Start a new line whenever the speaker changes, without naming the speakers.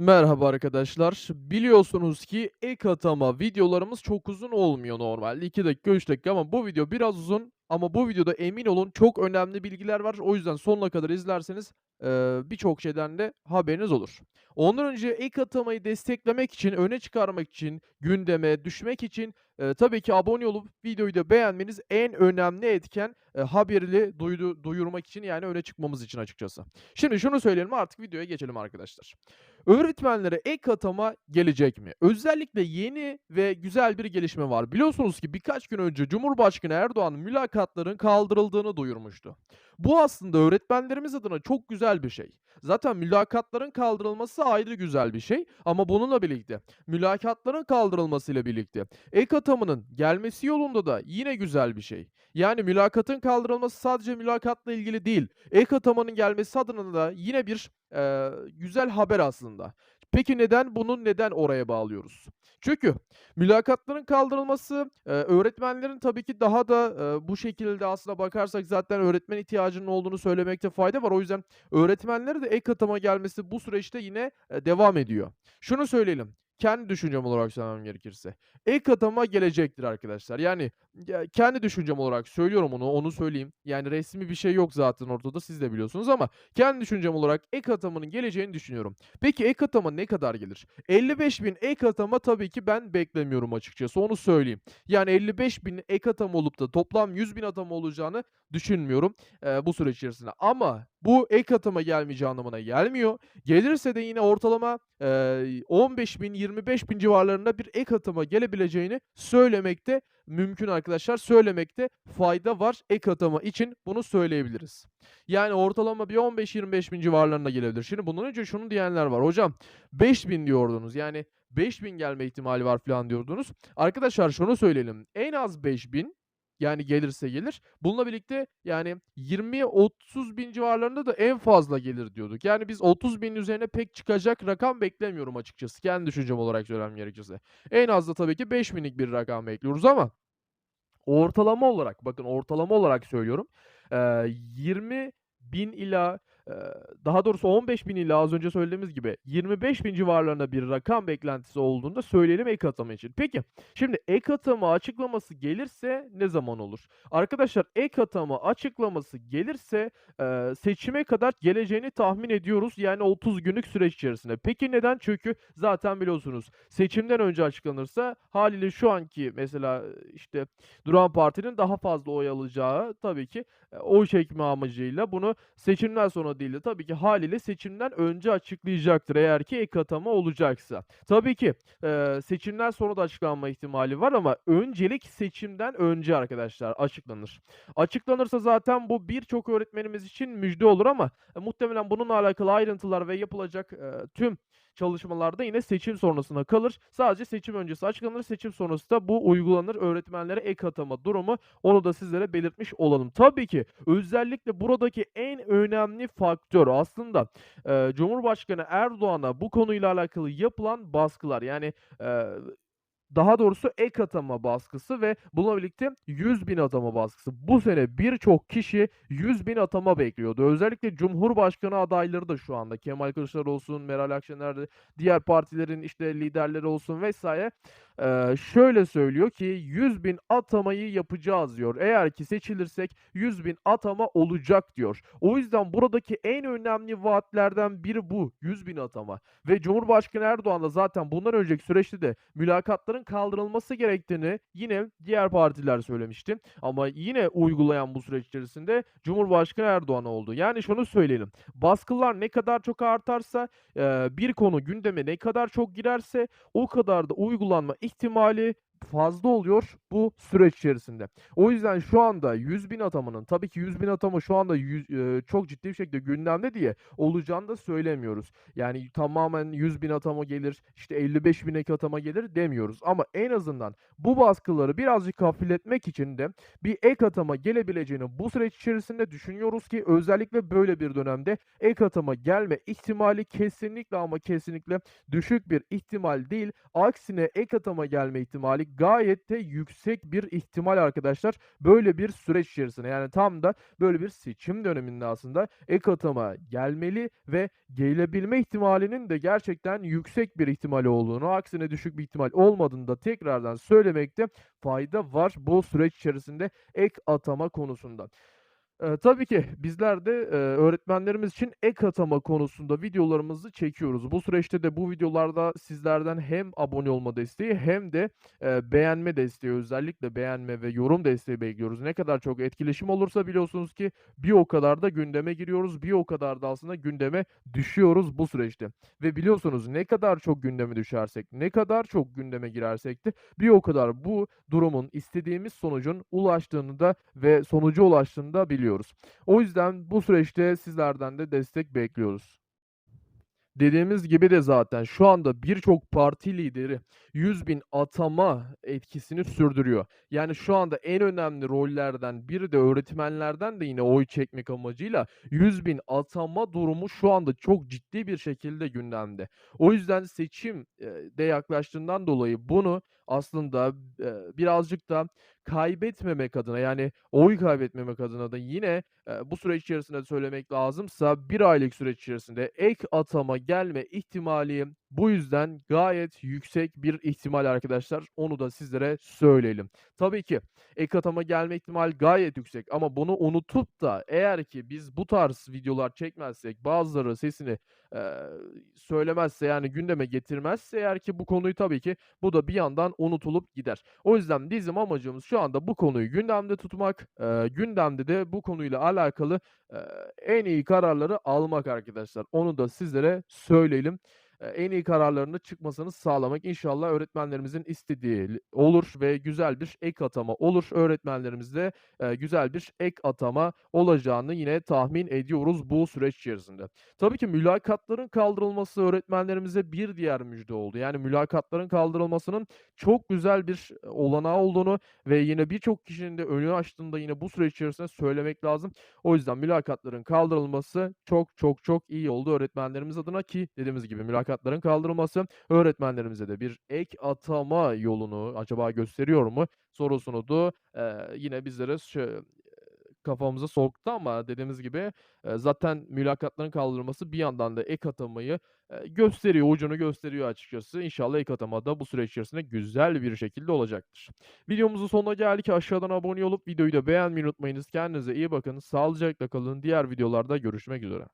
Merhaba arkadaşlar. Biliyorsunuz ki ek atama videolarımız çok uzun olmuyor normalde. 2 dakika, 3 dakika ama bu video biraz uzun. Ama bu videoda emin olun çok önemli bilgiler var. O yüzden sonuna kadar izlerseniz eee, birçok şeyden de haberiniz olur. Ondan önce ek atamayı desteklemek için, öne çıkarmak için, gündeme düşmek için eee, tabii ki abone olup videoyu da beğenmeniz en önemli etken eee, haberi duydu, duyurmak için yani öne çıkmamız için açıkçası. Şimdi şunu söyleyelim artık videoya geçelim arkadaşlar. Öğretmenlere ek atama gelecek mi? Özellikle yeni ve güzel bir gelişme var. Biliyorsunuz ki birkaç gün önce Cumhurbaşkanı Erdoğan mülakatların kaldırıldığını duyurmuştu. Bu aslında öğretmenlerimiz adına çok güzel bir şey. Zaten mülakatların kaldırılması ayrı güzel bir şey ama bununla birlikte mülakatların kaldırılmasıyla birlikte ek atamanın gelmesi yolunda da yine güzel bir şey. Yani mülakatın kaldırılması sadece mülakatla ilgili değil. Ek atamanın gelmesi adına da yine bir Eee, güzel haber aslında. Peki neden bunu neden oraya bağlıyoruz? Çünkü mülakatların kaldırılması, eee, öğretmenlerin tabii ki daha da, eee, bu şekilde aslına bakarsak zaten öğretmen ihtiyacının olduğunu söylemekte fayda var. O yüzden öğretmenlere de ek atama gelmesi bu süreçte yine, eee, devam ediyor. Şunu söyleyelim, kendi düşüncem olarak söylemem gerekirse, ek atama gelecektir arkadaşlar. Yani, ya, kendi düşüncem olarak söylüyorum onu, onu söyleyeyim. Yani resmi bir şey yok zaten ortada, siz de biliyorsunuz ama kendi düşüncem olarak ek atamanın geleceğini düşünüyorum. Peki ek atama ne kadar gelir? 55.000 ek atama tabii ki ben beklemiyorum açıkçası, onu söyleyeyim. Yani 55.000 ek atama olup da toplam 100.000 atama olacağını düşünmüyorum, eee, bu süreç içerisinde. Ama bu ek atama gelmeyeceği anlamına gelmiyor. Gelirse de yine ortalama, eee, 15.000, 25.000 civarlarında bir ek atama gelebileceğini söylemekte mümkün arkadaşlar. Söylemekte fayda var ek atama için bunu söyleyebiliriz. Yani ortalama bir 15-25.000 civarlarına gelebilir. Şimdi bundan önce şunu diyenler var. Hocam 5.000 diyordunuz. Yani 5.000 gelme ihtimali var falan diyordunuz. Arkadaşlar şunu söyleyelim. En az 5.000 yani gelirse gelir. Bununla birlikte yani 20-30 bin civarlarında da en fazla gelir diyorduk. Yani biz 30 binin üzerine pek çıkacak rakam beklemiyorum açıkçası. Kendi düşüncem olarak söylemem gerekirse. En az da tabii ki 5 binlik bir rakam bekliyoruz ama Ortalama olarak, bakın ortalama olarak söylüyorum. Eee, 20.000 ila, daha doğrusu 15.000 ila az önce söylediğimiz gibi 25.000 civarlarında bir rakam beklentisi olduğunu da söyleyelim ek atama için. Peki, şimdi ek atama açıklaması gelirse ne zaman olur? Arkadaşlar ek atama açıklaması gelirse, seçime kadar geleceğini tahmin ediyoruz. Yani 30 günlük süreç içerisinde. Peki neden? Çünkü zaten biliyorsunuz seçimden önce açıklanırsa hâliyle şu anki mesela, işte, duran partinin daha fazla oy alacağı tabii ki, oy çekme amacıyla bunu seçimden sonra değil de tabii ki hâliyle seçimden önce açıklayacaktır eğer ki ek atama olacaksa. Tabii ki, eee, seçimden sonra da açıklanma ihtimali var ama öncelik seçimden önce arkadaşlar açıklanır. Açıklanırsa zaten bu birçok öğretmenimiz için müjde olur ama, eee, muhtemelen bununla alakalı ayrıntılar ve yapılacak, eee, tüm çalışmalarda yine seçim sonrasına kalır. Sadece seçim öncesi açıklanır. Seçim sonrası da bu uygulanır. Öğretmenlere ek atama durumu. Onu da sizlere belirtmiş olalım. Tabii ki özellikle buradaki en önemli faktör aslında, eee, Cumhurbaşkanı Erdoğan'a bu konuyla alakalı yapılan baskılar. Yani, eee, daha doğrusu ek atama baskısı ve bununla birlikte 100.000 atama baskısı. Bu sene birçok kişi 100.000 atama bekliyordu. Özellikle cumhurbaşkanı adayları da şu anda Kemal Kılıçdaroğlu olsun, Meral Akşener diğer partilerin, işte, liderleri olsun vs. Eee, şöyle söylüyor ki 100.000 atamayı yapacağız diyor. Eğer ki seçilirsek 100.000 atama olacak diyor. O yüzden buradaki en önemli vaatlerden biri bu 100.000 atama ve Cumhurbaşkanı Erdoğan da zaten bundan önceki süreçte de mülakatların kaldırılması gerektiğini yine diğer partiler söylemişti ama yine uygulayan bu süreç içerisinde Cumhurbaşkanı Erdoğan oldu. Yani şunu söyleyelim, baskılar ne kadar çok artarsa, bir konu gündeme ne kadar çok girerse o kadar da uygulanma ihtimali fazla oluyor bu süreç içerisinde. O yüzden şu anda 100.000 atamanın tabii ki 100.000 atama şu anda yüz eee, çok ciddi bir şekilde gündemde diye olacağını da söylemiyoruz. Yani tamamen 100.000 atama gelir, işte 55.000 ek atama gelir demiyoruz ama en azından bu baskıları birazcık hafifletmek için de bir ek atama gelebileceğini bu süreç içerisinde düşünüyoruz ki özellikle böyle bir dönemde ek atama gelme ihtimali kesinlikle ama kesinlikle düşük bir ihtimal değil. Aksine ek atama gelme ihtimali gayet de yüksek bir ihtimal arkadaşlar böyle bir süreç içerisinde. Yani tam da böyle bir seçim döneminde aslında ek atama gelmeli ve gelebilme ihtimalinin de gerçekten yüksek bir ihtimali olduğunu, aksine düşük bir ihtimal olmadığını da tekrardan söylemekte fayda var bu süreç içerisinde ek atama konusunda. Eee, tabii ki bizler de, eee, öğretmenlerimiz için ek atama konusunda videolarımızı çekiyoruz. Bu süreçte de bu videolarda sizlerden hem abone olma desteği hem de, eee, beğenme desteği, özellikle beğenme ve yorum desteği bekliyoruz. Ne kadar çok etkileşim olursa biliyorsunuz ki bir o kadar da gündeme giriyoruz, bir o kadar da aslında gündeme düşüyoruz bu süreçte. Ve biliyorsunuz ne kadar çok gündeme düşersek, ne kadar çok gündeme girersek de bir o kadar bu durumun istediğimiz sonucun ulaştığını da ve sonuca ulaştığını da biliyoruz. O yüzden bu süreçte sizlerden de destek bekliyoruz. Dediğimiz gibi de zaten şu anda birçok parti lideri 100.000 atama etkisini sürdürüyor. Yani şu anda en önemli rollerden biri de öğretmenlerden de yine oy çekmek amacıyla 100.000 atama durumu şu anda çok ciddi bir şekilde gündemde. O yüzden seçim, de yaklaştığından dolayı bunu aslında, birazcık da kaybetmemek adına, yani oy kaybetmemek adına da yine, eee, bu süreç içerisinde söylemek lazımsa 1 aylık süreç içerisinde ek atama gelme ihtimali bu yüzden gayet yüksek bir ihtimal arkadaşlar. Onu da sizlere söyleyelim. Tabii ki ek atama gelme ihtimali gayet yüksek ama bunu unutup da eğer ki biz bu tarz videolar çekmezsek, bazıları sesini, eee, söylemezse, yani gündeme getirmezse eğer ki bu konuyu tabii ki bu da bir yandan unutulup gider. O yüzden bizim amacımız şu anda bu konuyu gündemde tutmak, eee, gündemde de bu konuyla alakalı, eee, en iyi kararları almak arkadaşlar. Onu da sizlere söyleyelim. Eee, en iyi kararlarının çıkmasını sağlamak inşallah öğretmenlerimizin istediği olur ve güzel bir ek atama olur. Öğretmenlerimiz de, eee, güzel bir ek atama olacağını yine tahmin ediyoruz bu süreç içerisinde. Tabii ki mülakatların kaldırılması öğretmenlerimize bir diğer müjde oldu. Yani mülakatların kaldırılmasının çok güzel bir olanağı olduğunu ve yine birçok kişinin de önünü açtığını da yine bu süreç içerisinde söylemek lazım. O yüzden mülakatların kaldırılması çok, çok, çok iyi oldu öğretmenlerimiz adına ki dediğimiz gibi mülakatların kaldırılması öğretmenlerimize de bir ek atama yolunu acaba gösteriyor mu sorusunu da, eee, yine bizlere eee, kafamıza soktu ama dediğimiz gibi, zaten mülakatların kaldırılması bir yandan da ek atamayı, gösteriyor, ucunu gösteriyor açıkçası. İnşallah ek atama da bu süreç içerisinde güzel bir şekilde olacaktır. Videomuzun sonuna geldik. Aşağıdan abone olup videoyu da beğenmeyi unutmayınız. Kendinize iyi bakın. Sağlıcakla kalın. Diğer videolarda görüşmek üzere.